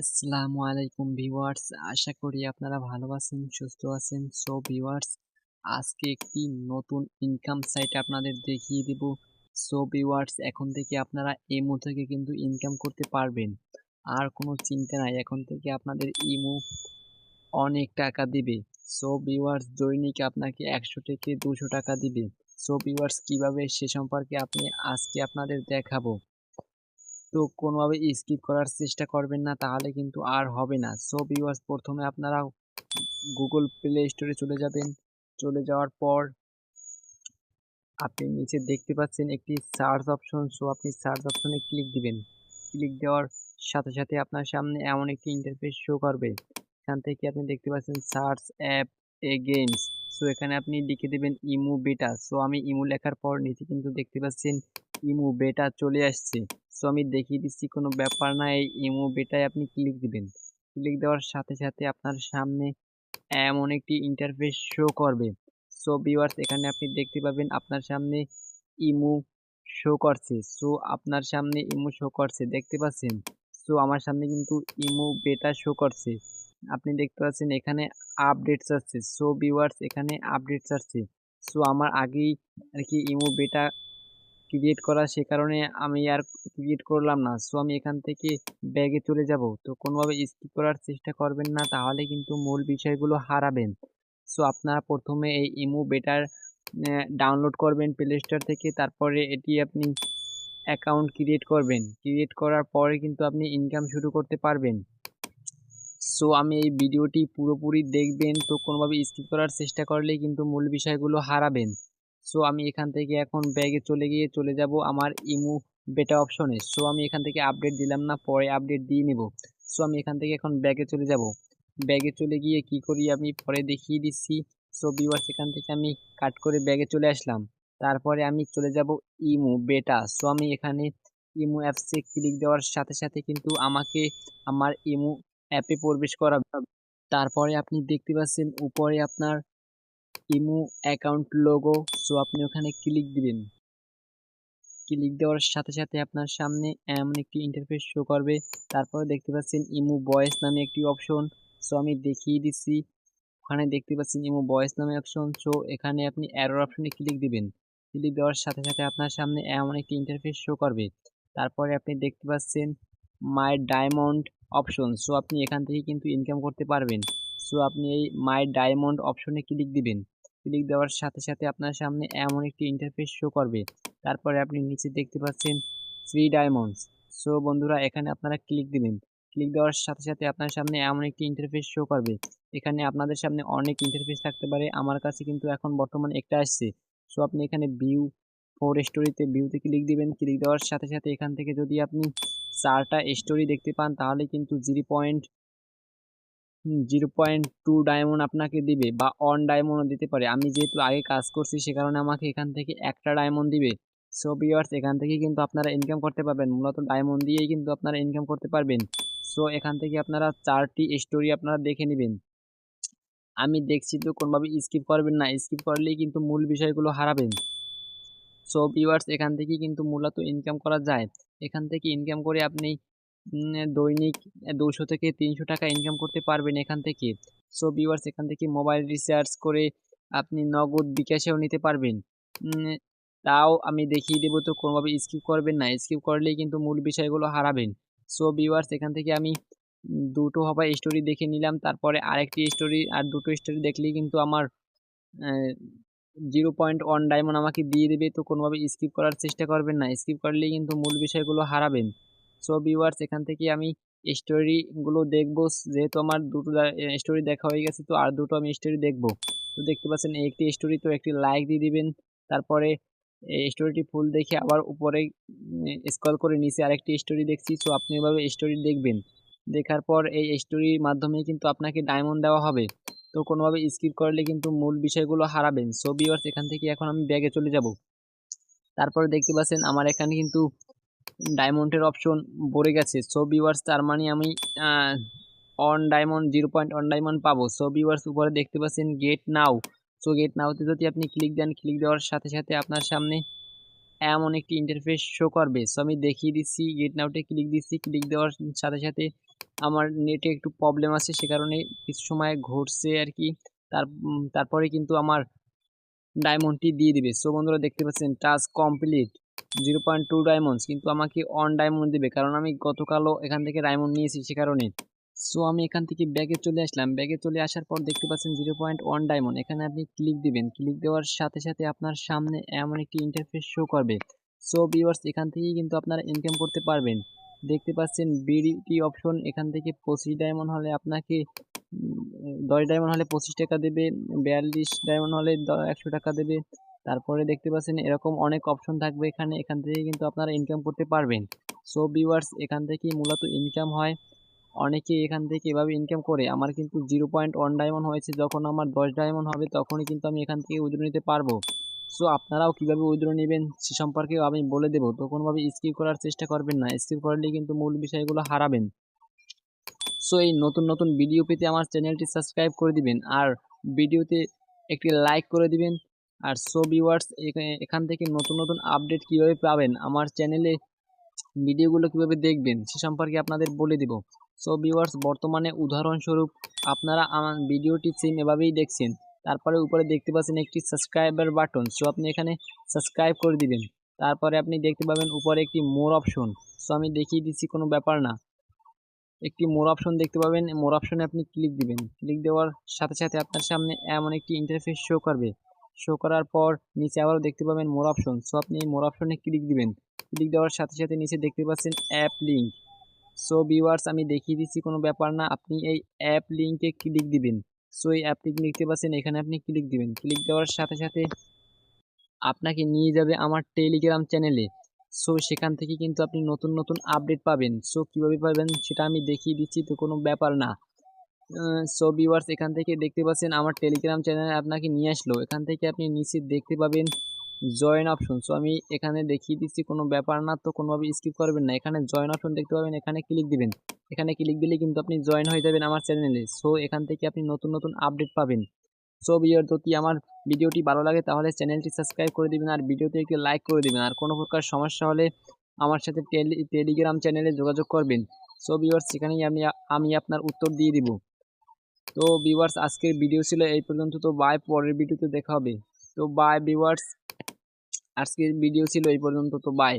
আসসালামু আলাইকুম ভিউয়ার্স। আশা করি আপনারা ভালো আছেন, সুস্থ আছেন। সো ভিউয়ার্স, আজকে একটি নতুন ইনকাম সাইট আপনাদের দেখিয়ে দেব। সো ভিউয়ার্স, এখন থেকে আপনারা ইমো থেকে কিন্তু ইনকাম করতে পারবেন। আর কোনো চিন্তা নাই, এখন থেকে আপনাদের ইমো অনেক টাকা দিবে। সো ভিউয়ার্স, দৈনিক আপনাকে একশো থেকে দুশো টাকা দিবে। সো ভিউয়ার্স, কীভাবে সে সম্পর্কে আপনি আজকে আপনাদের দেখাবো। তো কোনোভাবে স্কিপ করার চেষ্টা করবেন না, তাহলে কিন্তু আর হবে না। সো ভিউয়ার্স প্রথমে আপনারা গুগল প্লে স্টোরে চলে যাবেন। চলে যাওয়ার পর আপনি নিচে দেখতে পাচ্ছেন একটি সার্চ অপশন সো আপনি সার্চ অপশনে ক্লিক দিবেন। ক্লিক দেওয়ার সাথে সাথে আপনার সামনে এমন একটি ইন্টারফেস শো করবে। এখান থেকে আপনি দেখতে পাচ্ছেন সার্চ অ্যাপ এ গেমস সো এখানে আপনি লিখে দেবেন ইমু বেটা সো আমি ইমু লেখার পর নিচে কিন্তু দেখতে পাচ্ছেন ইমু বেটা চলে আসছে। সো আমি দেখিয়ে দিচ্ছি কোনো ব্যাপার না, এই ইমো বেটায় আপনি ক্লিক দিবেন। ক্লিক দেওয়ার সাথে সাথে আপনার সামনে এমন একটি ইন্টারফেস শো করবে। সো ভিউয়ার্স এখানে আপনি দেখতে পাবেন আপনার সামনে ইমো শো করছে। সো আপনার সামনে ইমো শো করছে, দেখতে পাচ্ছেন? সো আমার সামনে কিন্তু ইমো বেটা শো করছে। আপনি দেখতে পাচ্ছেন এখানে আপডেটস আসছে। সো ভিউয়ার্স এখানে আপডেটস আসছে। সো আমার আগেই আর কি ইমো বেটা ক্রিয়েট করা সে কারণে আমি আর ক্রিয়েট করলাম না। সো আমি এখান থেকে ব্যাগে চলে যাব। তো কোনোভাবে স্কিপ করার চেষ্টা করবেন না, তাহলে কিন্তু মূল বিষয়গুলো হারাবেন। সো আপনারা প্রথমে এই ইমো বেটার ডাউনলোড করবেন প্লে স্টোর থেকে, তারপরে এটি আপনি অ্যাকাউন্ট ক্রিয়েট করবেন। ক্রিয়েট করার পরে কিন্তু আপনি ইনকাম শুরু করতে পারবেন। সো আমি এই ভিডিওটি পুরোপুরি দেখবেন, তো কোনোভাবে স্কিপ করার চেষ্টা করলেই কিন্তু মূল বিষয়গুলো হারাবেন। সো আমি এখান থেকে এখন ব্যাগে চলে গিয়ে চলে যাব আমার ইমো বেটা অপশনে সো আমি এখান থেকে আপডেট দিলাম না, পরে আপডেট দিয়ে নেব। সো আমি এখান থেকে এখন ব্যাগে চলে যাব। ব্যাগে চলে গিয়ে কি করি আমি? পরে দেখিয়ে দিচ্ছি। সো ভিউয়ার্স এখান থেকে আমি কাট করে ব্যাগে চলে আসলাম। তারপরে আমি চলে যাব ইমো বেটা সো আমি এখানে ইমো অ্যাপসে ক্লিক দেওয়ার সাথে সাথে কিন্তু আমাকে আমার ইমো অ্যাপে প্রবেশ করা তারপরে আপনি দেখতে পাচ্ছেন, উপরে আপনার ইমো অ্যাকাউন্ট লোগো, সো আপনি ওখানে ক্লিক দিবেন। ক্লিক দেওয়ার সাথে সাথে আপনার সামনে এমন একটি ইন্টারফেস শো করবে। তারপরে দেখতে পাচ্ছেন ইমো বয়েস নামে একটি অপশন সো আমি দেখিয়ে দিচ্ছি। ওখানে দেখতে পাচ্ছেন ইমো বয়েস নামে অপশন সো এখানে আপনি অ্যারোর অপশনে ক্লিক দিবেন। ক্লিক দেওয়ার সাথে সাথে আপনার সামনে এমন একটি ইন্টারফেস শো করবে। তারপরে আপনি দেখতে পাচ্ছেন মাই ডায়মন্ড অপশন সো আপনি এখান থেকে কিন্তু ইনকাম করতে পারবেন। সো আপনি এই মাই ডায়মন্ড অপশনে ক্লিক দিবেন। ক্লিক দেওয়ার সাথে সাথে আপনার সামনে এমন একটি ইন্টারফেস শো করবে। তারপরে আপনি নিচে দেখতে পাচ্ছেন থ্রি ডায়মন্ডস সো বন্ধুরা, এখানে আপনারা ক্লিক দিবেন। ক্লিক দেওয়ার সাথে সাথে আপনার সামনে এমন একটি ইন্টারফেস শো করবে। এখানে আপনাদের সামনে অনেক ইন্টারফেস থাকতে পারে। আমার কাছে কিন্তু এখন বর্তমানে একটা আসছে। সো আপনি এখানে ভিউ ফোর স্টোরিতে ভিউতে ক্লিক দিবেন। ক্লিক দেওয়ার সাথে সাথে এখান থেকে যদি আপনি চারটা স্টোরি দেখতে পান, তাহলে কিন্তু zero point zero point two diamond আপনাকে দিবে বা অন ডায়মন্ডও দিতে পারে। আমি যেহেতু আগে কাজ করছি, সে কারণে আমাকে এখান থেকে একটা ডায়মন্ড দিবে। সো বিয়ার্স এখান থেকে কিন্তু আপনারা ইনকাম করতে পারবেন। মূলত ডায়মন্ড দিয়েই কিন্তু আপনারা ইনকাম করতে পারবেন। সো এখান থেকে আপনারা চারটি স্টোরি আপনারা দেখে নেবেন। আমি দেখছি তো কোনোভাবে স্কিপ করবেন না। স্কিপ করলেই কিন্তু মূল বিষয়গুলো হারাবেন। সো ভিউয়ার্স এখান থেকে কিন্তু মূলত ইনকাম করা যায়। এখান থেকে ইনকাম করে আপনি দৈনিক দুশো থেকে তিনশো টাকা ইনকাম করতে পারবেন এখান থেকে। সো ভিউয়ার্স এখান থেকে মোবাইল রিচার্জ করে আপনি নগদ বিকাশেও নিতে পারবেন। তাও আমি দেখিয়ে দেবো তো কোনোভাবে স্কিপ করবেন না। স্কিপ করলেই কিন্তু মূল বিষয়গুলো হারাবেন। সো ভিউয়ার্স এখান থেকে আমি দুটো হবে স্টোরি দেখে নিলাম। তারপরে আরেকটি স্টোরি আর দুটো স্টোরি দেখলেই কিন্তু আমার জিরো পয়েন্ট ওয়ান ডায়মন্ড আমাকে দিয়ে দেবে। তো কোনোভাবে স্কিপ করার চেষ্টা করবেন না। স্কিপ করলেই কিন্তু মূল বিষয়গুলো হারাবেন। সো ভিউয়ার্স এখান থেকে আমি স্টোরিগুলো দেখব। যেহেতু আমার দুটো স্টোরি দেখা হয়ে গেছে, তো আর দুটো আমি স্টোরি দেখব। তো দেখতে পাচ্ছেন, একটি স্টোরি তো একটি লাইক দিয়ে দিবেন। তারপরে স্টোরিটি ফুল দেখে আবার উপরে স্কল করে নিচে আরেকটি স্টোরি দেখছি। সো আপনি এভাবে স্টোরি দেখবেন। দেখার পর এই স্টোরির মাধ্যমে কিন্তু আপনাকে ডায়মন্ড দেওয়া হবে। তো কোনোভাবে স্কিপ করলে কিন্তু মূল বিষয়গুলো হারাবেন। সো ভিউয়ার্স এখান থেকে এখন আমি ব্যাগে চলে যাব। তারপরে দেখতে পাচ্ছেন, আমার এখানে কিন্তু ডায়মন্ডের অপশন ভরে গেছে। সো ভিউয়ার্স তার মানে আমি on diamond zero point on diamond পাবো। সো ভিউয়ার্স উপরে দেখতে পাচ্ছেন গেট নাও সো গেট নাওতে যদি আপনি ক্লিক দেন ক্লিক দেওয়ার সাথে সাথে আপনার সামনে এমন একটি ইন্টারফেস শো করবে। সো আমি দেখিয়ে দিচ্ছি গেট নাওতে ক্লিক দিচ্ছি ক্লিক দেওয়ার সাথে সাথে আমার নেটে একটু প্রবলেম আছে, সে কারণে কিছু সময় ঘটছে আর কি। তার তারপরে কিন্তু আমার ডায়মন্ডটি দিয়ে দিবে। সো বন্ধুরা, দেখতে পাচ্ছেন task complete zero point two diamonds কিন্তু আমাকে অন ডায়মন্ড দেবে, কারণ আমি গতকালও এখান থেকে ডায়মন্ড নিয়েছি সে কারণে। সো আমি এখান থেকে ব্যাগে চলে আসলাম। ব্যাগে চলে আসার পর দেখতে পাচ্ছেন জিরো পয়েন্ট ওয়ান ডায়মন্ড এখানে আপনি ক্লিক দিবেন। ক্লিক দেওয়ার সাথে সাথে আপনার সামনে এমন একটি ইন্টারফেস শো করবে। সো ভিউয়ার্স এখান থেকেই কিন্তু আপনারা ইনকাম করতে পারবেন। দেখতে পাচ্ছেন বিডিটি অপশন এখান থেকে পঁচিশ ডায়মন্ড হলে আপনাকে দশ ডায়মন্ড হলে পঁচিশ টাকা দেবে, বিয়াল্লিশ ডায়মন্ড হলে একশো টাকা দেবে। তারপরে দেখতে পাচ্ছেন এরকম অনেক অপশন থাকবে এখানে। এখান থেকে কিন্তু আপনারা ইনকাম করতে পারবেন। সো ভিউয়ার্স এখান থেকেই মূলত ইনকাম হয়। অনেকে এখান থেকে এভাবে ইনকাম করে। আমার কিন্তু জিরো পয়েন্ট ওয়ান ডায়মন্ড হয়েছে। যখন আমার দশ ডায়মন্ড হবে, তখনই কিন্তু আমি এখান থেকে উইথড্র নিতে পারব। সো আপনারাও কীভাবে উইথড্র নেবেন সে সম্পর্কেও আমি বলে দেবো। তো কোনোভাবে স্কিপ করার চেষ্টা করবেন না। স্কিপ করলে কিন্তু মূল বিষয়গুলো হারাবেন। সো এই নতুন নতুন ভিডিও পেতে আমার চ্যানেলটি সাবস্ক্রাইব করে দিবেন। আর ভিডিওতে একটি লাইক করে দিবেন। আর সো ভিউয়ার্স এখান থেকে নতুন নতুন আপডেট কীভাবে পাবেন? আমার চ্যানেলে ভিডিওগুলো কীভাবে দেখবেন? সে সম্পর্কে আপনাদের বলে দিব। সো ভিউয়ার্স বর্তমানে উদাহরণস্বরূপ আপনারা আমার ভিডিওটি সেম এভাবেই দেখছেন। তারপরে উপরে দেখতে পাচ্ছেন একটি সাবস্ক্রাইবার বাটন সো আপনি এখানে সাবস্ক্রাইব করে দিবেন। তারপরে আপনি দেখতে পাবেন উপরে একটি মোর অপশন সো আমি দেখিয়ে দিচ্ছি কোনো ব্যাপার না। একটি মোর অপশন দেখতে পাবেন। মোর অপশনে আপনি ক্লিক দিবেন। ক্লিক দেওয়ার সাথে সাথে আপনার সামনে এমন একটি ইন্টারফেস শো করবে। শো করার পর নিচে আবারও দেখতে পাবেন মোর অপশন সো আপনি এই মোর অপশনে ক্লিক দিবেন। ক্লিক দেওয়ার সাথে সাথে নিচে দেখতে পাচ্ছেন অ্যাপ লিঙ্ক সো ভিউয়ার্স আমি দেখিয়ে দিচ্ছি কোনো ব্যাপার না। আপনি এই অ্যাপ লিঙ্কে ক্লিক দিবেন। সো এই অ্যাপ লিঙ্ক দেখতে পাচ্ছেন, এখানে আপনি ক্লিক দিবেন। ক্লিক দেওয়ার সাথে সাথে আপনাকে নিয়ে যাবে আমার টেলিগ্রাম চ্যানেলে সো সেখান থেকে কিন্তু আপনি নতুন নতুন আপডেট পাবেন। সো কীভাবে পাবেন সেটা আমি দেখিয়ে দিচ্ছি, তো কোনো ব্যাপার না। সো ভিউয়ার্স এখান থেকে দেখতে পাচ্ছেন আমার টেলিগ্রাম চ্যানেলে আপনাকে নিয়ে আসলো। এখান থেকে আপনি নিচে দেখতে পাবেন জয়েন অপশন সো আমি এখানে দেখিয়ে দিচ্ছি, কোনো ব্যাপার না, তো কোনোভাবে স্কিপ করবেন না। এখানে জয়েন অপশন দেখতে পাবেন, এখানে ক্লিক দিবেন। এখানে ক্লিক দিলে কিন্তু আপনি জয়েন হয়ে যাবেন আমার চ্যানেলে সো এখান থেকে আপনি নতুন নতুন আপডেট পাবেন। সো ভিডিওর যদি আমার ভিডিওটি ভালো লাগে, তাহলে চ্যানেলটি সাবস্ক্রাইব করে দিবেন আর ভিডিওতে একটি লাইক করে দিবেন। আর কোনো প্রকার সমস্যা হলে আমার সাথে টেলি টেলিগ্রাম চ্যানেলে যোগাযোগ করবেন। সো ভিউয়ার্স সেখানেই আমি আমি আপনার উত্তর দিয়ে দিব। তো ভিউয়ার্স আজকের ভিডিও ছিল এই পর্যন্ত। তো বাই পরের ভিডিওতে দেখা হবে। তো বাই ভিউয়ার্স আজকের ভিডিও ছিল এই পর্যন্ত। তো বাই